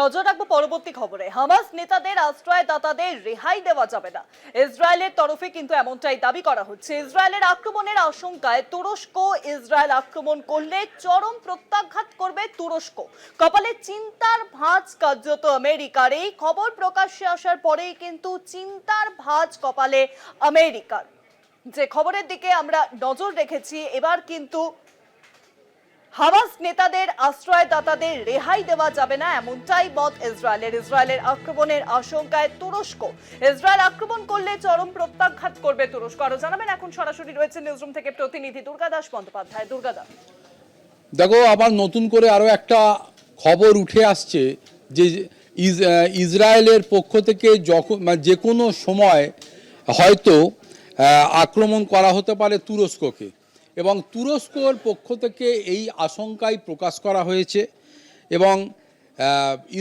নজর রাখব পরবর্তী খবরে। হামাস নেতাদের আশ্রয়দাতাদের রেহাই দেওয়া যাবে না। ইসরায়েলের তরফে কিন্তু এমনটাই দাবি করা হচ্ছে। ইসরায়েলের আক্রমণের আশঙ্কায় তুরস্ক ইসরায়েল আক্রমণ করলে চরম প্রত্যাঘাত করবে তুরস্ক। কপালে চিন্তার ভাঁজ কার্যত আমেরিকার। এই খবর প্রকাশ্যে আসার পরেই কিন্তু চিন্তার ভাঁজ কপালে আমেরিকার। যে খবরের দিকে আমরা নজর রেখেছি, এবার কিন্তু হামাস নেতাদের আশ্রয়দাতাদের রেহাই দেওয়া যাবে না, এমনটাই মত ইসরায়েলের। ইসরায়েলের আক্রমণের আশঙ্কায় তুরস্ক। ইসরায়েল আক্রমণ করলে চরম প্রত্যাঘাত করবে তুরস্ক। আরও জানাবেন, এখন সরাসরি রয়েছে নিউজরুম থেকে প্রতিনিধি দুর্গাদাস বন্দ্যোপাধ্যায়। দুর্গাদাস দেখো, আবার নতুন করে আরও একটা খবর উঠে আসছে যে ইস- ইসরায়েলের পক্ষ থেকে যখন মানে যে কোনো সময় হয়তো আক্রমণ করা হতে পারে তুরস্ককে। এবং তুরস্কর পক্ষ থেকে এই আশঙ্কাই প্রকাশ করা হয়েছে এবং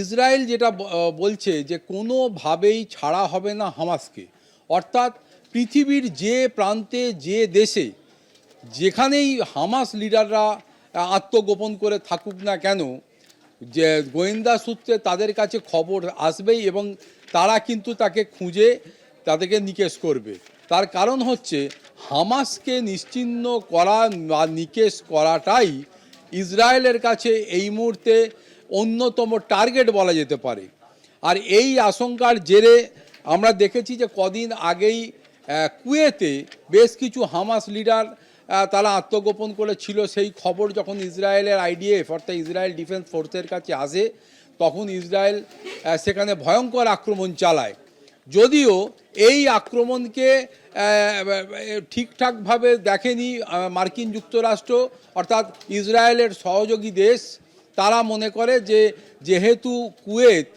ইসরায়েল যেটা বলছে যে কোনোভাবেই ছাড়া হবে না হামাসকে। অর্থাৎ পৃথিবীর যে প্রান্তে, যে দেশে যেখানেই হামাস লিডাররা আত্মগোপন করে থাকুক না কেন, যে গোয়েন্দা সূত্রে তাদের কাছে খবর আসবেই এবং তারা কিন্তু তাকে খুঁজে, তাদেরকে নিকেশ করবে। তার কারণ হচ্ছে হামাসকে নিশ্চিহ্ন করা বা নিকেশ করাটাই ইসরায়েলের কাছে এই মুহূর্তে অন্যতম টার্গেট বলা যেতে পারে। আর এই আশঙ্কার জেরে আমরা দেখেছি যে কদিন আগেই কুয়েতে বেশ কিছু হামাস লিডার তারা আত্মগোপন করেছিল। সেই খবর যখন ইসরায়েলের আইডিএফ, অর্থাৎ ইসরায়েল ডিফেন্স ফোর্সের কাছে আসে, তখন ইসরায়েল সেখানে ভয়ঙ্কর আক্রমণ চালায়। যদিও এই আক্রমণকে ঠিকঠাকভাবে দেখেনি মার্কিন যুক্তরাষ্ট্র, অর্থাৎ ইসরায়েলের সহযোগী দেশ, তারা মনে করে যে যেহেতু কুয়েত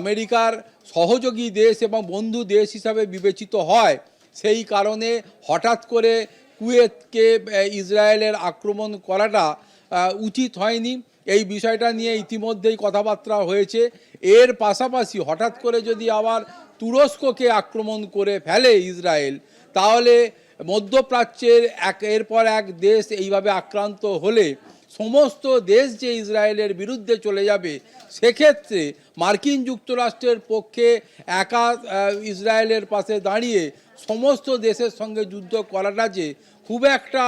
আমেরিকার সহযোগী দেশ এবং বন্ধু দেশ হিসাবে বিবেচিত হয়, সেই কারণে হঠাৎ করে কুয়েতকে ইসরায়েলের আক্রমণ করাটা উচিত হয়নি। এই বিষয়টা নিয়ে ইতিমধ্যেই কথাবার্তা হয়েছে। এর পাশাপাশি হঠাৎ করে যদি আবার তুরস্ককে আক্রমণ করে ফেলে ইসরায়েল, তাহলে মধ্যপ্রাচ্যের এক, এরপর এক দেশ এইভাবে আক্রান্ত হলে সমস্ত দেশ যে ইসরায়েলের বিরুদ্ধে চলে যাবে, সেক্ষেত্রে মার্কিন যুক্তরাষ্ট্রের পক্ষে একা ইসরায়েলের পাশে দাঁড়িয়ে সমস্ত দেশের সঙ্গে যুদ্ধ করাটা যে খুব একটা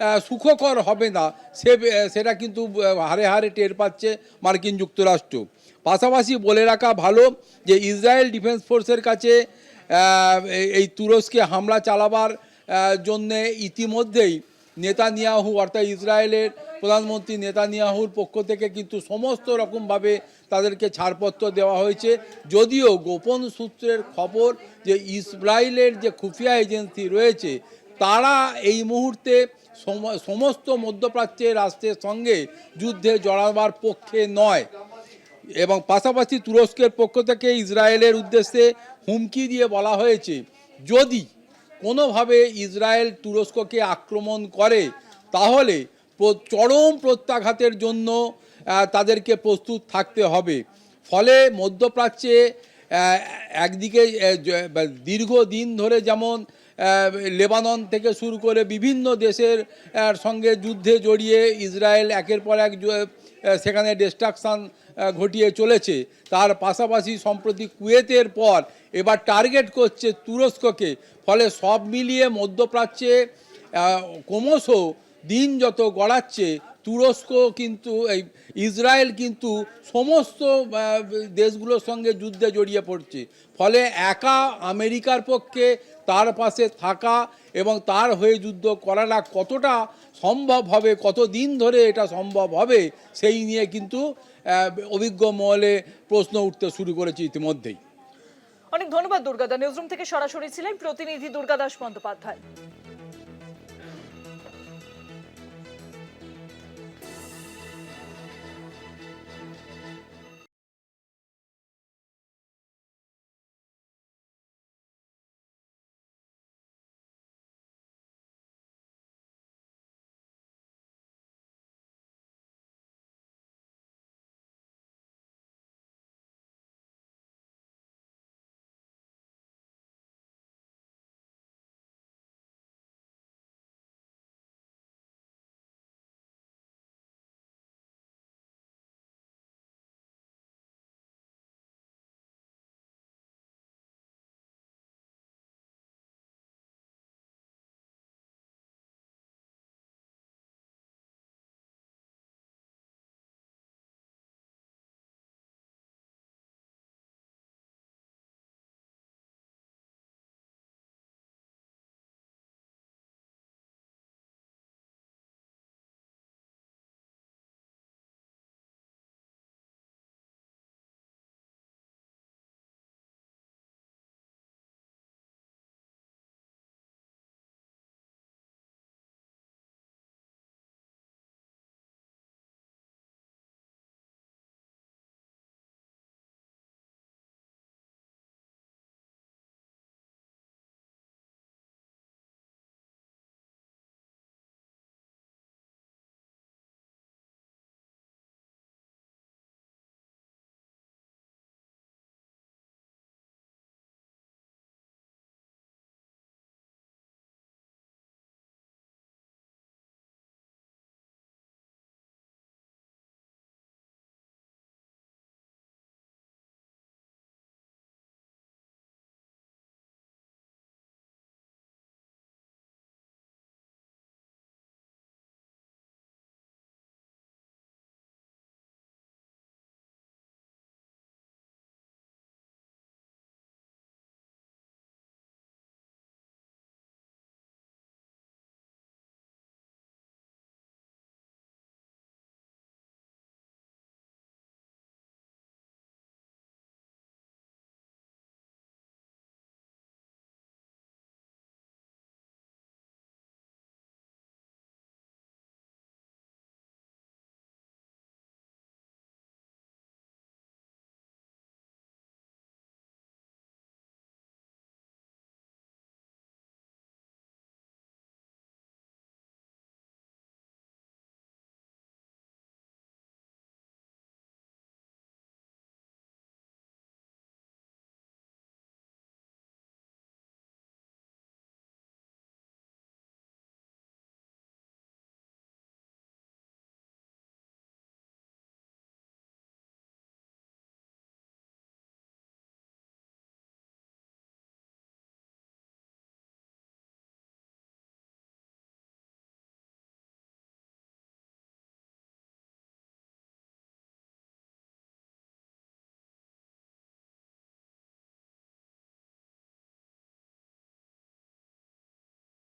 সুখকর হবে না। সে সেটা কিন্তু হারে হারে টের পাচ্ছে মার্কিন যুক্তরাষ্ট্র। পাশাপাশি বলে রাখা ভালো যে, ইসরায়েল ডিফেন্স ফোর্সের কাছে এই- তুরস্কে হামলা চালাবার জন্যে ইতিমধ্যেই নেতানিয়াহু, অর্থাৎ ইসরায়েলের প্রধানমন্ত্রী নেতানিয়াহুর পক্ষ থেকে কিন্তু সমস্ত রকমভাবে তাদেরকে ছাড়পত্র দেওয়া হয়েছে। যদিও গোপন সূত্রের খবর যে, ইসরায়েলের যে খুফিয়া এজেন্সি রয়েছে তারা এই মুহূর্তে সমস্ত মধ্যপ্রাচ্যের রাষ্ট্রের সঙ্গে যুদ্ধে জড়াবার পক্ষে নয়। এবং পাশাপাশি তুরস্কের পক্ষ থেকে ইসরায়েলের উদ্দেশ্যে হুমকি দিয়ে বলা হয়েছে, যদি কোনোভাবে ইসরায়েল তুরস্ককে আক্রমণ করে, তাহলে চরম প্রত্যাঘাতের জন্য তাদেরকে প্রস্তুত থাকতে হবে। ফলে মধ্যপ্রাচ্যে একদিকে দীর্ঘদিন ধরে যেমন লেবানন থেকে শুরু করে বিভিন্ন দেশের সঙ্গে যুদ্ধে জড়িয়ে ইসরায়েল একের পর এক সেখানে ডিস্ট্রাকশান ঘটিয়ে চলেছে। তার পাশাপাশি সম্প্রতি কুয়েতের পর এবার টার্গেট করছে তুরস্ককে। ফলে সব মিলিয়ে মধ্যপ্রাচ্যে ক্রমশ দিন যত গড়াচ্ছে তুরস্ক কিন্তু, এই ইসরায়েল কিন্তু সমস্ত দেশগুলোর সঙ্গে যুদ্ধে জড়িয়ে পড়ছে। ফলে একা আমেরিকার পক্ষে তার পাশে থাকা এবং তার হয়ে যুদ্ধ করাটা কতটা সম্ভব হবে কত দিন ধরে এটা সম্ভব হবে, সেই নিয়ে কিন্তু অভিজ্ঞ মহলে প্রশ্ন উঠতে শুরু করেছে ইতিমধ্যেই। অনেক ধন্যবাদ দুর্গাদা নিউজরুম থেকে সরাসরি ছিলেন প্রতিনিধি দুর্গাদাস বন্দ্যোপাধ্যায়।